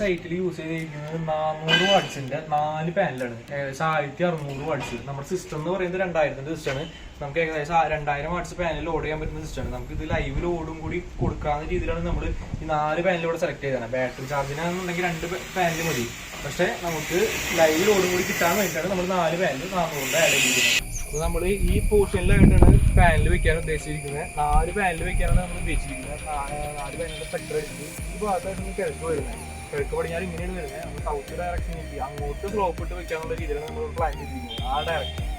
സൈറ്റിൽ യൂസ് ചെയ്തിരിക്കുന്നത് നാനൂറ് വാട്സിന്റെ നാല് പാനലാണ് ഏകദേശം ആയിരത്തി അറുന്നൂറ് വാട്സ് നമ്മുടെ സിസ്റ്റം എന്ന് പറയുന്നത് രണ്ടായിരത്തിന്റെ സിസ്റ്റമാണ് നമുക്ക് ഏകദേശം രണ്ടായിരം വാട്സ് പാനൽ ലോഡ് ചെയ്യാൻ പറ്റുന്ന സിസ്റ്റമാണ് നമുക്ക് ഇത് ലൈവ് ലോഡും കൂടി കൊടുക്കാവുന്ന രീതിയിലാണ് നമ്മൾ ഈ നാല് പാനലിലൂടെ സെലക്ട് ചെയ്തത്. ബാറ്ററി ചാർജിനാണെന്നുണ്ടെങ്കിൽ രണ്ട് പാനൽ മതി. പക്ഷെ നമുക്ക് ലൈവ് ലോഡും കൂടി കിട്ടാൻ വേണ്ടിയിട്ടാണ് നമ്മൾ നാല് പാനൽ നാനൂറിന്റെ ആഡ് ചെയ്തിരിക്കുന്നത് അപ്പോൾ നമ്മൾ ഈ പോർഷനിലായിട്ടാണ് പാനൽ വെക്കാൻ ഉദ്ദേശിച്ചിരിക്കുന്നത്. നാല് പാനൽ വെക്കാനാണ് നമ്മൾ ഉദ്ദേശിച്ചിരിക്കുന്നത്. നാല് പാനലിന്റെ സെക്ടർ ഈ ഭാഗത്തായിട്ട് കിഴക്ക് വരുന്നത്. കിഴക്ക് പടിഞ്ഞാറ് ഇങ്ങനെയാണ് വരുന്നത്. നമ്മൾ സൗത്ത് ഡയറക്ഷനിലേക്ക് അങ്ങോട്ട് ഫ്ലോപ്പ് ഇട്ട് വെക്കാനുള്ള രീതിയിലാണ് നമ്മൾ പ്ലാൻ ചെയ്തിരിക്കുന്നത്. ആ ഡയറക്ഷൻ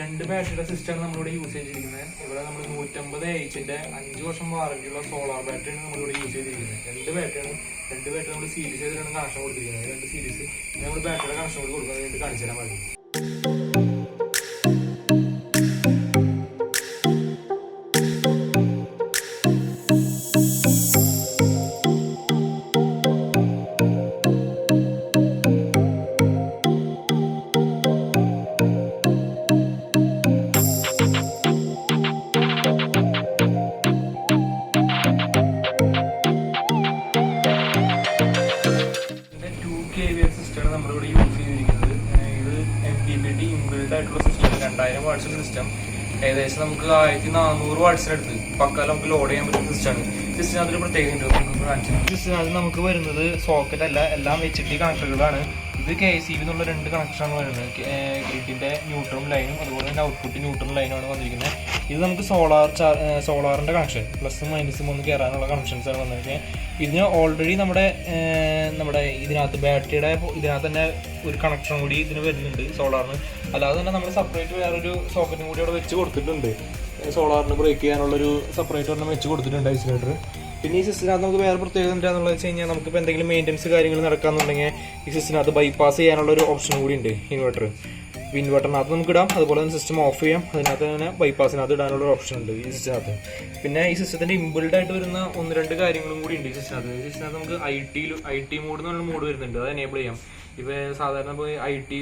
രണ്ട് ബാറ്ററിയുടെ സിസ്റ്റമാണ് നമ്മളിവിടെ യൂസ് ചെയ്തിരിക്കുന്നത്. ഇവിടെ നമ്മൾ നൂറ്റമ്പത് എയ്ച്ചിന്റെ അഞ്ച് വർഷം വാറന്റിയുള്ള സോളാർ ബാറ്ററിയാണ് നമ്മളിവിടെ യൂസ് ചെയ്തിരിക്കുന്നത്. രണ്ട് ബാറ്ററിയാണ് രണ്ട് ബാറ്ററി നമ്മൾ സീരീസ് ചെയ്തിട്ടാണ് കണക്ഷൻ കൊടുത്തിരിക്കുന്നത്. രണ്ട് സീരീസ് നമ്മൾ ബാറ്ററിയുടെ കണക്ഷൻ കൊടുക്കുക കാണിച്ചു തരാൻ മതി വാട്സിന്റെ സിസ്റ്റം ഏകദേശം നമുക്ക് ആയിരത്തി നാനൂറ് വാട്സിനടുത്ത് പക്കാലം നമുക്ക് ലോഡ് ചെയ്യാൻ പറ്റുന്ന സിസ്റ്റമാണ് സിസ്റ്റത്തിനകത്തൊരു പ്രത്യേകത ഉണ്ട്. നമുക്ക് നമുക്ക് വരുന്നത് സോക്കറ്റ് അല്ല എല്ലാം എച്ച് ഡി കണക്ടറുകളാണ് ഇത് കെ സി ബി എന്നുള്ള രണ്ട് കണക്ഷനാണ് വരുന്നത്. ഗ്രിഡിന്റെ ന്യൂട്രൽ ലൈനും അതുപോലെ തന്നെ ഔട്ട്പുട്ട് ലൈനും ലൈനുമാണ് വന്നിരിക്കുന്നത്. ഇത് നമുക്ക് സോളാർ ചാർ സോളാറിന്റെ കണക്ഷൻ പ്ലസും മൈനസും ഒന്ന് കയറാനുള്ള കണക്ഷൻസ് ആണ് വന്നിരിക്കുന്നത്. ഇതിന് ഓൾറെഡി നമ്മുടെ നമ്മുടെ ഇതിനകത്ത് ബാറ്ററിയുടെ ഇതിനകത്ത് തന്നെ ഒരു കണക്ഷൻ കൂടി ഇതിന് വരുന്നുണ്ട് സോളാറിന് അല്ലാതെ തന്നെ നമ്മൾ സെപ്പറേറ്റ് വേറൊരു സോക്കറ്റും കൂടി അവിടെ വെച്ച് കൊടുത്തിട്ടുണ്ട്. സോളാറിന് ബ്രേക്ക് ചെയ്യാനുള്ളൊരു സെപ്പറേറ്റ് ഒരെണ്ണം വെച്ച് കൊടുത്തിട്ടുണ്ട് ഐസൊലേറ്റർ പിന്നെ ഈ സിസ്റ്റിനകത്ത് നമുക്ക് വേറെ പ്രത്യേകത എന്താണെന്നുള്ളത് വെച്ച് കഴിഞ്ഞാൽ നമുക്കിപ്പോൾ എന്തെങ്കിലും മെയിന്റെൻസ് കാര്യങ്ങൾ നടക്കാന്നുണ്ടെങ്കിൽ ഈ സിസ്റ്റിനകത്ത് ബൈപ്പാസ് ചെയ്യാനുള്ള ഒരു ഓപ്ഷൻ കൂടി ഉണ്ട് ഇൻവെർട്ടർ ഇൻവെർട്ടറിനകത്ത് നമുക്ക് ഇടാം. അതുപോലെ തന്നെ സിസ്റ്റം ഓഫ് ചെയ്യാം. അതിനകത്ത് തന്നെ ബൈപ്പാസിനകത്ത് ഇടാനുള്ള ഓപ്ഷൻ ഉണ്ട് ഈ സിസ്റ്റത്തിനകത്ത് പിന്നെ ഈ സിസ്റ്റത്തിന്റെ ഇമ്പിൾഡ് ആയിട്ട് വരുന്ന ഒന്ന് രണ്ട് കാര്യങ്ങളും കൂടി ഉണ്ട് ഈ സിസ്റ്റത്തിനകത്ത് ഈ സിസ്റ്റത്തിനകത്ത് നമുക്ക് I T I T mode എന്ന് പറഞ്ഞ മോഡ് വരുന്നുണ്ട്. അത് എനേബിൾ ചെയ്യാം. ഇപ്പൊ സാധാരണ പോയി ഐ ടി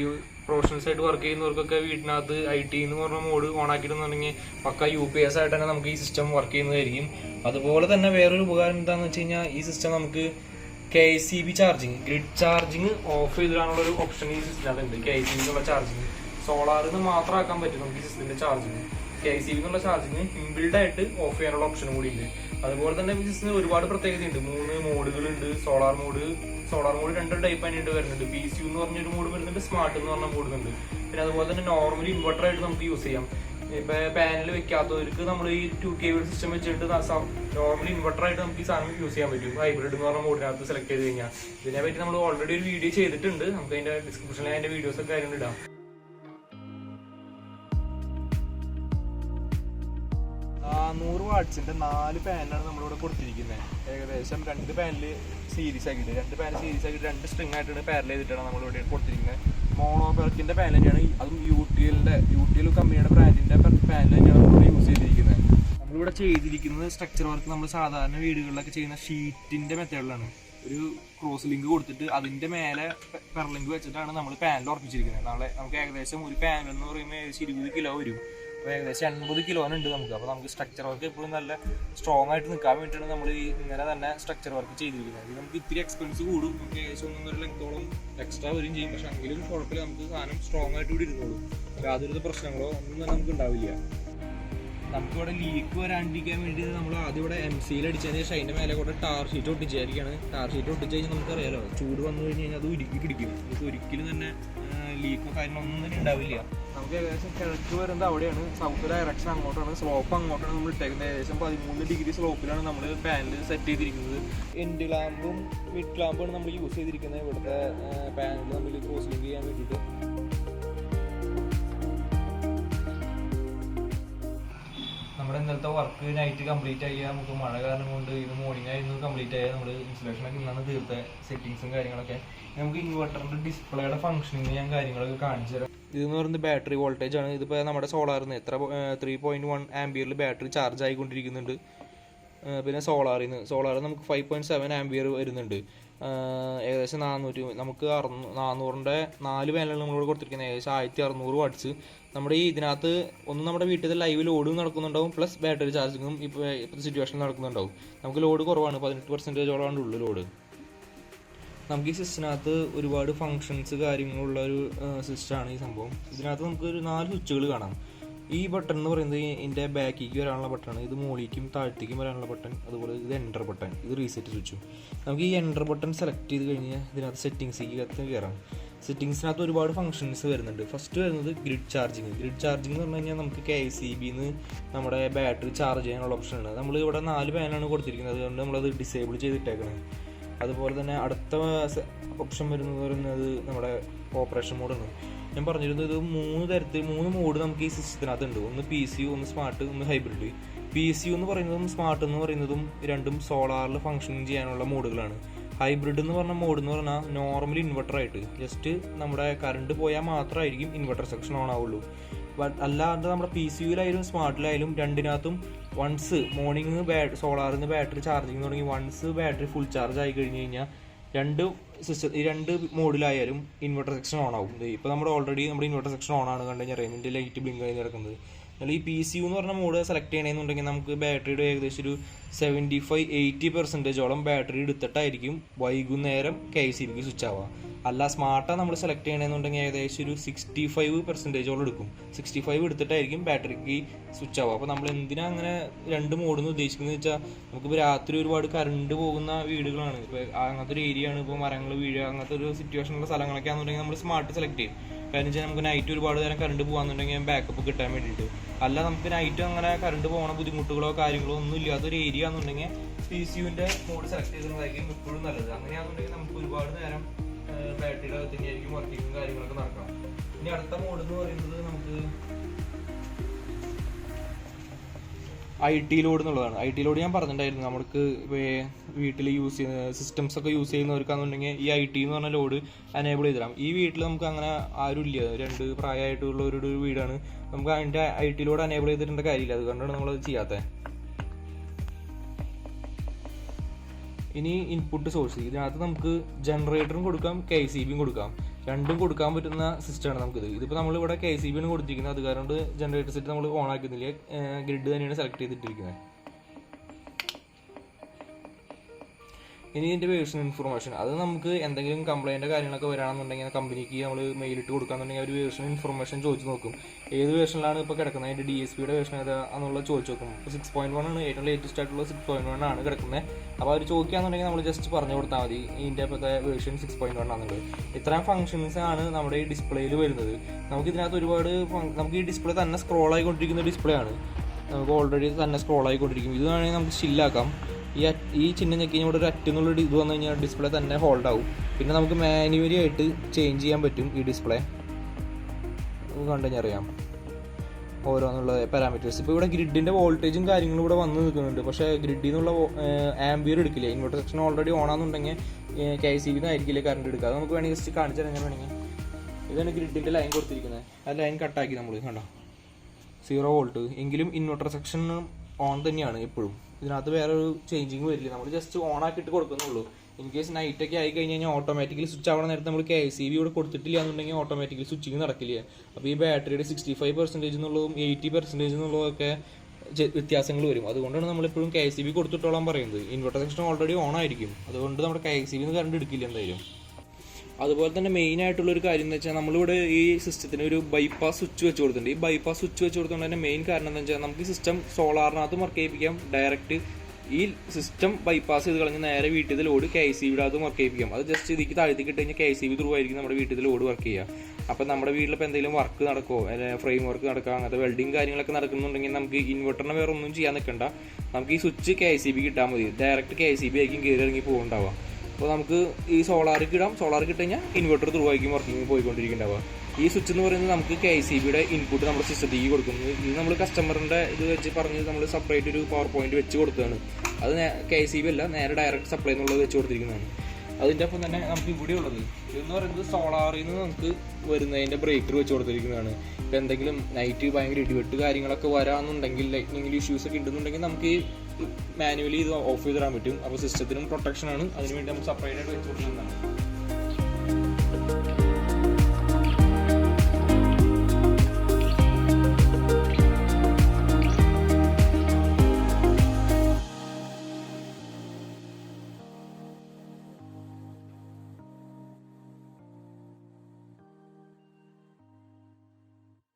പ്രൊഫഷണൽസ് ആയിട്ട് വർക്ക് ചെയ്യുന്നവർക്കൊക്കെ വീട്ടിനകത്ത് ഐ ടി എന്ന് പറഞ്ഞ മോഡ് ഓൺ ആക്കിയിട്ടുണ്ടെങ്കിൽ പക്ക യു പി എസ് ആയിട്ട് തന്നെ നമുക്ക് ഈ സിസ്റ്റം വർക്ക് ചെയ്യുന്നതായിരിക്കും. അതുപോലെ തന്നെ വേറൊരു ഉപകാരം എന്താണെന്ന് വെച്ച് കഴിഞ്ഞാൽ ഈ സിസ്റ്റം നമുക്ക് K C B charging grid charging off ചെയ്തിടാനുള്ള ഒരു ഓപ്ഷൻ ഈ സിസ്റ്റത്തിനകത്തുണ്ട് കെ സി ബിന്നുള്ള ചാർജിങ് സോളാറിന് മാത്രം ആക്കാൻ പറ്റും നമുക്ക് ഈ സിസ്റ്റത്തിന്റെ ചാർജിങ് കെ സി ബി എന്നുള്ള ചാർജിങ് ഇൻബിൽഡ് ആയിട്ട് ഓഫ് ചെയ്യാനുള്ള ഓപ്ഷനും കൂടി ഉണ്ട് അതുപോലെ തന്നെ ഒരുപാട് ഒരുപാട് പ്രത്യേകതയുണ്ട്. മൂന്ന് മോഡുകളുണ്ട്. സോളാർ മോഡ് സോളാർ മോഡ് രണ്ട് ടൈപ്പ് ആയിട്ട് വരുന്നുണ്ട്. പി സി എന്ന് പറഞ്ഞൊരു മോഡ് വരുന്നുണ്ട് സ്മാർട്ട് എന്ന് പറഞ്ഞ മോഡ് ഉണ്ട് പിന്നെ അതുപോലെ തന്നെ നോർമലി ഇൻവെർട്ടർ ആയിട്ട് നമുക്ക് യൂസ് ചെയ്യാം. ഇപ്പൊ പാനൽ വെക്കാത്തവർക്ക് നമ്മൾ ഈ ടു കെ വി സിസ്റ്റം വെച്ചിട്ട് നോർമലി ഇൻവെർട്ടർ ആയിട്ട് നമുക്ക് ഈ സാധനം യൂസ് ചെയ്യാൻ പറ്റും. ഹൈബ്രിഡ് എന്ന് പറഞ്ഞ മോഡിനകത്ത് സെലക്ട് ചെയ്ത് കഴിഞ്ഞാൽ ഇതിനെ പറ്റി നമ്മൾ ഓൾറെഡി ഒരു വീഡിയോ ചെയ്തിട്ടുണ്ട്. നമുക്ക് അതിന്റെ ഡിസ്ക്രിപ്ഷനിൽ അതിന്റെ വീഡിയോസ് ഒക്കെ കാര്യങ്ങൾ ഇടാം. നാനൂറ് വാട്ട്സിന്റെ നാല് പാനാണ് നമ്മളിവിടെ കൊടുത്തിരിക്കുന്നത്. ഏകദേശം രണ്ട് പാനൽ സീരീസ് ആക്കിയിട്ട് രണ്ട് പാനൽ സീരീസ് ആക്കിയിട്ട് രണ്ട് സ്ട്രിങ് ആയിട്ടാണ് പാരൽ ചെയ്തിട്ടാണ് നമ്മളിവിടെ കൊടുത്തിരിക്കുന്നത്. മോണോബെർക്കിന്റെ പാനൽ തന്നെയാണ് അതും യു ടി എല്ലിന്റെ യു ടി എൽ കമ്പനിയുടെ ബ്രാൻഡിന്റെ പാനൽ തന്നെയാണ് നമ്മളിവിടെ യൂസ് ചെയ്തിരിക്കുന്നത്. നമ്മളിവിടെ ചെയ്തിരിക്കുന്നത് സ്ട്രക്ചർ വർക്ക് നമ്മൾ സാധാരണ വീടുകളിലൊക്കെ ചെയ്യുന്ന ഷീറ്റിന്റെ മെത്തേഡിലാണ്. ഒരു ക്രോസ് ലിങ്ക് കൊടുത്തിട്ട് അതിന്റെ മേലെ പെർലിങ്ക് വെച്ചിട്ടാണ് നമ്മൾ പാനൽ ഉറപ്പിച്ചിരിക്കുന്നത്. നാളെ നമുക്ക് ഏകദേശം ഒരു പാനൽ എന്ന് പറയുമ്പോൾ ഏകദേശം ഇരുപത് കിലോ വരും. ഏകദേശം എൺപത് ഉണ്ട് നമുക്ക്. അപ്പോൾ നമുക്ക് സ്ട്രക്ചർ വർക്ക് എപ്പോഴും നല്ല സ്ട്രോങ് ആയിട്ട് നിൽക്കാൻ വേണ്ടിയിട്ടാണ് നമ്മൾ ഈ ഇങ്ങനെ തന്നെ സ്ട്രക്ചർ വർക്ക് ചെയ്തിരിക്കുന്നത്. ഇത് നമുക്ക് ഇത്തിരി എക്സ്പെൻസ് കൂടും. നമുക്ക് ഏകദേശം ഒന്നൊന്നര ലെങ്ത്തോളം എക്സ്ട്രാ വരും ചെയ്യും. പക്ഷെ എങ്കിലും കുഴപ്പമില്ല. നമുക്ക് സാധനം സ്ട്രോങ് ആയിട്ട് കൂടി ഇരുന്നോളൂ. യാതൊരു പ്രശ്നങ്ങളോ ഒന്നും തന്നെ നമുക്ക് ഉണ്ടാവില്ല. നമുക്കിവിടെ ലീക്ക് വരാണ്ടിരിക്കാൻ വേണ്ടി നമ്മൾ ആദ്യം ഇവിടെ എം സിയിൽ അടിച്ചതിന് ശേഷം അതിന്റെ മേലെ കൂടെ ടാർ ഷീറ്റ് ഒട്ടിച്ചായിരിക്കുകയാണ് ടാർ ഷീറ്റ് ഒട്ടിച്ച് കഴിഞ്ഞാൽ നമുക്കറിയാലോ ചൂട് വന്നു കഴിഞ്ഞ് കഴിഞ്ഞാൽ അത് ഉരുക്കി പിടിക്കും. നമുക്ക് ഒരിക്കലും തന്നെ ലീക്കോ കാര്യങ്ങളൊന്നും ഉണ്ടാവില്ല. നമുക്ക് ഏകദേശം കിഴക്ക് വരുന്നത് അവിടെയാണ്. സൗത്ത് ഡയറക്ഷൻ അങ്ങോട്ടാണ്. സ്ലോപ്പ് അങ്ങോട്ടാണ് നമ്മൾ ഇട്ടേക്കുന്നത്. ഏകദേശം പതിമൂന്ന് ഡിഗ്രി സ്ലോപ്പിലാണ് നമ്മൾ പാനൽ സെറ്റ് ചെയ്തിരിക്കുന്നത്. എൻഡ് ലാമ്പും മിഡ് ലാമ്പുമാണ് നമ്മൾ യൂസ് ചെയ്തിരിക്കുന്നത് ഇവിടുത്തെ പാനൽ നമ്മൾ ക്രോസ് ലിങ്ക് ചെയ്യാൻ വേണ്ടിയിട്ട്. ഇന്നലത്തെ വർക്ക് നൈറ്റ് കംപ്ലീറ്റ് ആയി. നമുക്ക് മഴ കാരണം കൊണ്ട് ഇത് മോർണിംഗ് ആയിരുന്നു കംപ്ലീറ്റ് ആയത്. നമ്മൾ ഇൻസ്റ്റലേഷൻ ഒക്കെ ഇന്നാണ് തീർത്ത. സെറ്റിങ്സും കാര്യങ്ങളൊക്കെ. നമുക്ക് ഇൻവെർട്ടറിന്റെ ഡിസ്പ്ലേയുടെ ഫംഗ്ഷനിങ് ഞാൻ കാര്യങ്ങളൊക്കെ കാണിച്ചു തരാം. ഇതെന്ന് പറയുന്നത് ബാറ്ററി വോൾട്ടേജ് ആണ്. ഇതിപ്പോൾ നമ്മുടെ സോളാറിന് എത്ര ത്രീ പോയിന്റ് വൺ ആംബിയറിൽ ബാറ്ററി ചാർജ് ആയിക്കൊണ്ടിരിക്കുന്നുണ്ട്. പിന്നെ സോളാറിൽ നിന്ന് സോളാറിൽ നമുക്ക് ഫൈവ് പോയിന്റ് സെവൻ ആംബിയർ വരുന്നുണ്ട്. ഏകദേശം നാനൂറ്റി നമുക്ക് അറുന്നൂ നാനൂറിന്റെ നാല് പാനലാണ് നമ്മളിവിടെ കൊടുത്തിരിക്കുന്നത്. ഏകദേശം ആയിരത്തി അറുന്നൂറ് വാട്ട്സ്. നമ്മുടെ ഈ ഇതിനകത്ത് ഒന്ന് നമ്മുടെ വീട്ടിൽ ലൈവ് ലോഡ് നടക്കുന്നുണ്ടാവും പ്ലസ് ബാറ്ററി ചാർജിങ്ങും ഇപ്പോൾ ഇപ്പോഴത്തെ സിറ്റുവേഷൻ നടക്കുന്നുണ്ടാവും. നമുക്ക് ലോഡ് കുറവാണ് പതിനെട്ട് പെർസെന്റേജോളാണ് ഉള്ളു ലോഡ് നമുക്ക് ഈ സിസ്റ്റിനകത്ത് ഒരുപാട് ഫങ്ഷൻസ് കാര്യങ്ങളുള്ള ഒരു സിസ്റ്റമാണ് ഈ സംഭവം. ഇതിനകത്ത് നമുക്ക് ഒരു നാല് സ്വിച്ചുകൾ കാണാം. ഈ ബട്ടൺ എന്ന് പറയുന്നത് ഇതിന്റെ ബാക്കിലേക്ക് വരാനുള്ള ബട്ടൺ ഇത് മുകളിലേക്കും താഴത്തേക്കും വരാനുള്ള ബട്ടൺ അതുപോലെ ഇത് എന്റർ ബട്ടൺ ഇത് റീസെറ്റ് സ്വിച്ചും നമുക്ക് ഈ എന്റർ ബട്ടൺ സെലക്ട് ചെയ്ത് കഴിഞ്ഞാൽ ഇതിനകത്ത് സെറ്റിങ്സിലേക്ക് കയറാം. സെറ്റിങ്സിനകത്ത് ഒരുപാട് ഫങ്ഷൻസ് വരുന്നുണ്ട്. ഫസ്റ്റ് വരുന്നത് ഗ്രിഡ് ചാർജിങ് ഗ്രിഡ് ചാർജിങ് എന്ന് പറഞ്ഞു കഴിഞ്ഞാൽ നമുക്ക് കെ സി ബിന്ന് നമ്മുടെ ബാറ്ററി ചാർജ് ചെയ്യാനുള്ള ഓപ്ഷനാണ് നമ്മൾ ഇവിടെ നാല് പാനാണ് കൊടുത്തിരിക്കുന്നത്. അതുകൊണ്ട് നമ്മളത് ഡിസേബിൾ ചെയ്തിട്ടേക്കണേ. അതുപോലെ തന്നെ അടുത്ത ഓപ്ഷൻ വരുന്നത് പറയുന്നത് നമ്മുടെ ഓപ്പറേഷൻ മോഡാണ് ഞാൻ പറഞ്ഞിരുന്നത് ഇത് മൂന്ന് തരത്തിൽ മൂന്ന് മോഡ് നമുക്ക് ഈ സിസ്റ്റത്തിനകത്ത് ഉണ്ട് ഒന്ന് പി സി യു ഒന്ന് സ്മാർട്ട് ഒന്ന് ഹൈബ്രിഡ് പി സി യു എന്ന് പറയുന്നതും സ്മാർട്ട് എന്ന് പറയുന്നതും രണ്ടും സോളാറിൽ ഫങ്ഷനിങ് ചെയ്യാനുള്ള മോഡുകളാണ് ഹൈബ്രിഡ് എന്ന് പറഞ്ഞ മോഡ് എന്ന് പറഞ്ഞാൽ നോർമൽ ഇൻവെർട്ടർ ആയിട്ട്. ജസ്റ്റ് നമ്മുടെ കറണ്ട് പോയാൽ മാത്രമായിരിക്കും ഇൻവെർട്ടർ സെക്ഷൻ ഓൺ ആവുള്ളൂ. ബട്ട് അല്ലാണ്ട് നമ്മുടെ പി സി യുയിലായാലും സ്മാർട്ടിലായാലും രണ്ടിനകത്തും വൺസ് മോർണിംഗ് ബാ സോളാറിൽ നിന്ന് ബാറ്ററി ചാർജിങ് തുടങ്ങി വൺസ് ബാറ്ററി ഫുൾ ചാർജ് ആയി കഴിഞ്ഞ് കഴിഞ്ഞാൽ രണ്ട് സിസ്റ്റം ഈ രണ്ട് മോഡിലായാലും ഇൻവെർട്ടർ സെക്ഷൻ ഓൺ ആകും ഇപ്പോൾ നമ്മൾ ഓൾറെഡി നമ്മുടെ ഇൻവെർട്ടർ സെക്ഷൻ ഓൺ ആണ് കണ്ടു കഴിഞ്ഞാൽ അറിയാം ഇതിന്റെ ലൈറ്റ് ബ്ലിങ്ക് ആയി നടക്കുന്നത്. എന്നാൽ ഈ പി സി യു എന്ന് പറഞ്ഞ മോഡ് സെലക്ട് ചെയ്യണമെന്നുണ്ടെങ്കിൽ നമുക്ക് ബാറ്ററിയുടെ ഏകദേശം ഒരു സെവന്റി ഫൈവ് എയ്റ്റി പെർസെന്റേജോളം ബാറ്ററി എടുത്തിട്ടായിരിക്കും വൈകുന്നേരം കെ സി ബിക്ക് സ്വിച്ച് ആവുക. അല്ല സ്മാർട്ടാണ് നമ്മൾ സെലക്ട് ചെയ്യണമെന്നുണ്ടെങ്കിൽ ഏകദേശം ഒരു സിക്സ്റ്റി ഫൈവ് പെർസെന്റേജോളം എടുക്കും. സിക്സ്റ്റി ഫൈവ് എടുത്തിട്ടായിരിക്കും ബാറ്ററിക്ക് സ്വിച്ച് ആവുക. അപ്പോൾ നമ്മൾ എന്തിനാ അങ്ങനെ രണ്ട് മോഡെന്ന് ഉദ്ദേശിക്കുന്നത് വെച്ചാൽ നമുക്കിപ്പോൾ രാത്രി ഒരുപാട് കറണ്ട് പോകുന്ന വീടുകളാണ്. ഇപ്പോൾ അങ്ങനത്തെ ഒരു ഏരിയ ആണ് ഇപ്പോൾ മരങ്ങൾ വീഴുക അങ്ങനത്തെ ഒരു സിറ്റുവേഷനുള്ള സ്ഥലങ്ങളൊക്കെ ആണെന്നുണ്ടെങ്കിൽ നമ്മൾ സ്മാർട്ട് സെലക്ട് ചെയ്യും. കാരണം വെച്ചാൽ നമുക്ക് നൈറ്റ് ഒരുപാട് നേരം കറണ്ട് പോകാന്നുണ്ടെങ്കിൽ ബാക്കപ്പ് കിട്ടാൻ വേണ്ടിയിട്ട്. അല്ല നമുക്ക് നൈറ്റ് അങ്ങനെ കറണ്ട് പോകണ ബുദ്ധിമുട്ടുകളോ കാര്യങ്ങളോ ഒന്നും ഇല്ലാത്ത ഒരു ഏരിയ എന്നുണ്ടെങ്കിൽ പി സി യുവിന്റെ മോഡ് സെലക്ട് ചെയ്തതായിരിക്കും ഇപ്പോഴും നല്ലത്. അങ്ങനെയാണെന്നുണ്ടെങ്കിൽ നമുക്ക് ഒരുപാട് നേരം ബാറ്ററിയുടെ തന്നെയായിരിക്കും വർക്കിങ്ങും കാര്യങ്ങളൊക്കെ നടക്കാം ഇനി അടുത്ത മോഡ് എന്ന് പറയുന്നത് നമുക്ക് ഐ ടി ലോഡ് എന്നുള്ളതാണ്. ഐ ടി ലോഡ് ഞാൻ പറഞ്ഞിട്ടുണ്ടായിരുന്നു. നമുക്ക് വീട്ടിൽ യൂസ് ചെയ്യുന്ന സിസ്റ്റംസ് ഒക്കെ യൂസ് ചെയ്യുന്നവർക്കാണെന്നുണ്ടെങ്കിൽ ഈ ഐ ടി എന്ന് പറഞ്ഞ ലോഡ് അനേബിൾ ചെയ്ത് തരാം. ഈ വീട്ടിൽ നമുക്ക് അങ്ങനെ ആരും ഇല്ല രണ്ട് പ്രായമായിട്ടുള്ള ഒരു വീടാണ്. നമുക്ക് അതിന്റെ ഐ ടി ലോഡ് അനേബിൾ ചെയ്തിട്ടുണ്ട് കാര്യമില്ല. അതുകൊണ്ടാണ് നമ്മളത് ചെയ്യാത്തത് ഇനി ഇൻപുട്ട് സോഴ്സ് ഇതിനകത്ത് നമുക്ക് ജനറേറ്ററും കൊടുക്കാം കെ സി ബിയും കൊടുക്കാം. രണ്ടും കൊടുക്കാൻ പറ്റുന്ന സിസ്റ്റമാണ് നമുക്കിത്. ഇതിപ്പോൾ നമ്മളിവിടെ കെ സി ബി ആണ് കൊടുത്തിരിക്കുന്നത്. അത് കാരണം ജനറേറ്റർ സെറ്റ് നമ്മൾ ഓൺ ആക്കുന്നില്ല ഗ്രിഡ് തന്നെയാണ് സെലക്ട് ചെയ്തിട്ടിരിക്കുന്നത്. ഇനി ഇതിന്റെ പേഴ്സണൽ ഇൻഫർമേഷൻ അത് നമുക്ക് എന്തെങ്കിലും കംപ്ലൈന്റ് കാര്യങ്ങളൊക്കെ വരാണെന്നുണ്ടെങ്കിൽ കമ്പനിക്ക് നമ്മൾ മെയിലിട്ട് കൊടുക്കാന്നുണ്ടെങ്കിൽ അവർ പേഴ്സണൽ ഇൻഫർമേഷൻ ചോദിച്ചു നോക്കും. ഏത് വേർഷനിലാണ് ഇപ്പോൾ കിടക്കുന്നത്? അതിന്റെ ഡി എസ് പിയുടെ വേർഷൻ ഏതാ എന്നുള്ളത് ചോദിച്ചു നോക്കും. ഇപ്പോൾ സിക്സ് പോയിന്റ് വൺ ആണ്. ഏറ്റവും ലേറ്റസ്റ്റ് ആയിട്ടുള്ള സിക്സ് പോയിന്റ് വൺ ആണ് കിടക്കുന്നത്. അപ്പോൾ അവർ ചോദിക്കുകയാണെന്നുണ്ടെങ്കിൽ നമ്മൾ ജസ്റ്റ് പറഞ്ഞു കൊടുത്താൽ മതി. ഇതിന്റെ ഇപ്പോഴത്തെ വേർഷൻ സിക്സ് പോയിന്റ് വൺ ആണെന്നുള്ളത്. ഇത്രയും ഫംഗ്ഷൻസ് ആണ് നമ്മുടെ ഈ ഡിസ്പ്ലേയിൽ വരുന്നത്. നമുക്ക് ഇതിനകത്ത് ഒരുപാട് നമുക്ക് ഈ ഡിസ്പ്ലേ തന്നെ സ്ക്രോൾ ആയിക്കൊണ്ടിരിക്കുന്ന ഡിസ്പ്ലേ ആണ്. നമുക്ക് ഓൾറെഡി തന്നെ സ്ക്രോൾ ആയിക്കൊണ്ടിരിക്കും. ഇത് വേണമെങ്കിൽ നമുക്ക് സ്റ്റില്ലാക്കാം ഈ ഈ ചിഹ്നം ഞെക്കി ഇവിടെ ഒരു അറ്റെന്നുള്ള ഇത് വന്നു കഴിഞ്ഞാൽ ഡിസ്പ്ലേ തന്നെ ഹോൾഡ് ആവും. പിന്നെ നമുക്ക് മാനുവലി ആയിട്ട് ചേഞ്ച് ചെയ്യാൻ പറ്റും ഈ ഡിസ്പ്ലേ കണ്ടു കഴിഞ്ഞാൽ അറിയാം. ഓരോന്നുള്ള പാരാമീറ്റേഴ്സ് ഇപ്പോൾ ഇവിടെ ഗ്രിഡിന്റെ വോൾട്ടേജും കാര്യങ്ങളും ഇവിടെ വന്ന് നിൽക്കുന്നുണ്ട്. പക്ഷേ ഗ്രിഡിൽ നിന്നുള്ള ആംബിയർ എടുക്കില്ല. ഇൻവെർട്ടർ സെക്ഷൻ ഓൾറെഡി ഓൺ ആണെന്നുണ്ടെങ്കിൽ കെ സി ബിന്ന് ആയിരിക്കില്ല കറണ്ട് എടുക്കുക. അത് നമുക്ക് വേണമെങ്കിൽ ജസ്റ്റ് കാണിച്ചു തരാൻ വേണമെങ്കിൽ. ഇതാണ് ഗ്രിഡിന്റെ ലൈൻ കൊടുത്തിരിക്കുന്നത്. ആ ലൈൻ കട്ടാക്കി നമ്മൾ കണ്ടോ? സീറോ വോൾട്ട് എങ്കിലും ഇൻവെർട്ടർ സെക്ഷൻ ഓൺ തന്നെയാണ് എപ്പോഴും. ഇതിനകത്ത് വേറൊരു ചേഞ്ചിങ് വരില്ല. നമ്മൾ ജസ്റ്റ് ഓൺ ആക്കിയിട്ട് കൊടുക്കുന്നുള്ളൂ. ഇൻ കേസ് നൈറ്റ് ഒക്കെ ആയി കഴിഞ്ഞ് കഴിഞ്ഞാൽ ഓട്ടോമാറ്റിക്കലി സ്വിച്ച് ആവണ നേരത്തെ നമ്മൾ കെ സി ബി ഇവിടെ കൊടുത്തിട്ടില്ല എന്നുണ്ടെങ്കിൽ ഓട്ടോമാറ്റിക്കലി സ്വിച്ചിങ് നടക്കില്ല. അപ്പോൾ ഈ ബാറ്ററിയുടെ സിക്സ്റ്റി ഫൈവ് പെർസെന്റേജ് എന്നുള്ളതും എയ്റ്റി പെർസെന്റേജ് എന്നുള്ളതൊക്കെ വ്യത്യാസങ്ങൾ വരും. അതുകൊണ്ടാണ് നമ്മളിപ്പോഴും കെ സി ബി കൊടുത്തിട്ടോളാൻ പറയുന്നത്. ഇൻവെർട്ടർ സെക്ഷൻ ഓൾറെഡി ഓൺ ആയിരിക്കും. അതുകൊണ്ട് നമ്മുടെ കെ സി ബിന്ന് കറണ്ട് എടുക്കില്ല എന്തായാലും. അതുപോലെ തന്നെ മെയിൻ ആയിട്ടുള്ള ഒരു കാര്യം എന്ന് വെച്ചാൽ നമ്മളിവിടെ ഈ സിസ്റ്റത്തിന് ഒരു ബൈപ്പാസ് സ്വിച്ച് വെച്ച് കൊടുത്തിട്ടുണ്ട്. ഈ ബൈപ്പാസ് സ്വിച്ച് വെച്ച് കൊടുത്തുകൊണ്ട് തന്നെ മെയിൻ കാരണം എന്താ വെച്ചാൽ നമുക്ക് സിസ്റ്റം സോളാറിനകത്ത് വർക്ക് ചെയ്യിപ്പിക്കാം. ഡയറക്റ്റ് ഈ സിസ്റ്റം ബൈപ്പാസ് ചെയ്ത് കളഞ്ഞ് നേരെ വീട്ടിൽ ലോഡ് കെ സി ബിയുടെ അത് വർക്ക് ചെയ്യിപ്പിക്കാം. അത് ജസ്റ്റ് ഇതിക്ക് താഴ്ത്തി കിട്ടി കഴിഞ്ഞാൽ കെ സി ബി ത്രൂ ആയിരിക്കും നമ്മുടെ വീട്ടിൽ ലോഡ് വർക്ക് ചെയ്യുക. അപ്പം നമ്മുടെ വീട്ടിലിപ്പോൾ എന്തെങ്കിലും വർക്ക് നടക്കുമോ അല്ലെങ്കിൽ ഫ്രെയിം വർക്ക് നടക്കുക അങ്ങനത്തെ വെൽഡിങ് കാര്യങ്ങളൊക്കെ നടക്കുന്നുണ്ടെങ്കിൽ നമുക്ക് ഇൻവെർട്ടറിനെ വേറെ ഒന്നും ചെയ്യാൻ നിൽക്കണ്ട നമുക്ക് ഈ സ്വിച്ച് കെ സി ബി കിട്ടാൽ മതി. ഡയറക്റ്റ് കെ സി ബി ആയിരിക്കും കയറി ഇറങ്ങി പോകുന്നുണ്ടാവുക അപ്പോൾ നമുക്ക് ഈ സോളാർക്ക് ഇടാം. സോളാർക്ക് ഇട്ട് കഴിഞ്ഞാൽ ഇൻവെർട്ടർ ത്രൂ ആയിരിക്കും വർക്കിംഗ് പോയിക്കൊണ്ടിരിക്കുന്നുണ്ടാവുക. ഈ സ്വിച്ച് എന്ന് പറയുന്നത് നമുക്ക് കെ സി ബിയുടെ ഇൻപുട്ട് നമ്മുടെ സിസ്റ്റത്തേക്ക് കൊടുക്കുന്നു. ഇത് നമ്മൾ കസ്റ്റമറിന്റെ ഇത് വെച്ച് പറഞ്ഞ് നമ്മൾ സെപ്പറേറ്റ് ഒരു പവർ പോയിന്റ് വെച്ച് കൊടുത്തതാണ്. അത് കെ സി ബി അല്ല നേരെ ഡയറക്റ്റ് സപ്ലൈ എന്നുള്ളത് വെച്ച് കൊടുത്തിരിക്കുന്നതാണ്. അതിന്റെ ഒപ്പം തന്നെ നമുക്ക് ഇവിടെ ഉള്ളത്. ഇതെന്ന് പറയുന്നത് സോളാറിൽ നിന്ന് നമുക്ക് വരുന്നതിന്റെ ബ്രേക്കർ വെച്ച് കൊടുത്തിരിക്കുന്നതാണ്. ഇപ്പം എന്തെങ്കിലും നൈറ്റ് ഭയങ്കര ഇടിവെട്ട് കാര്യങ്ങളൊക്കെ വരാമെന്നുണ്ടെങ്കിൽ ലൈറ്റ്നിങ്ങിൽ ഇഷ്യൂസ് ഒക്കെ ഉണ്ടെന്നുണ്ടെങ്കിൽ നമുക്ക് മാനുവലി ഇത് ഓഫ് ചെയ്ത് തരാൻ പറ്റും. അപ്പോൾ സിസ്റ്റത്തിനും പ്രൊട്ടക്ഷനാണ് അതിനുവേണ്ടി നമുക്ക് സെപ്പറേറ്റ് ആയിട്ട് വെച്ച് കൊടുക്കുന്നതാണ്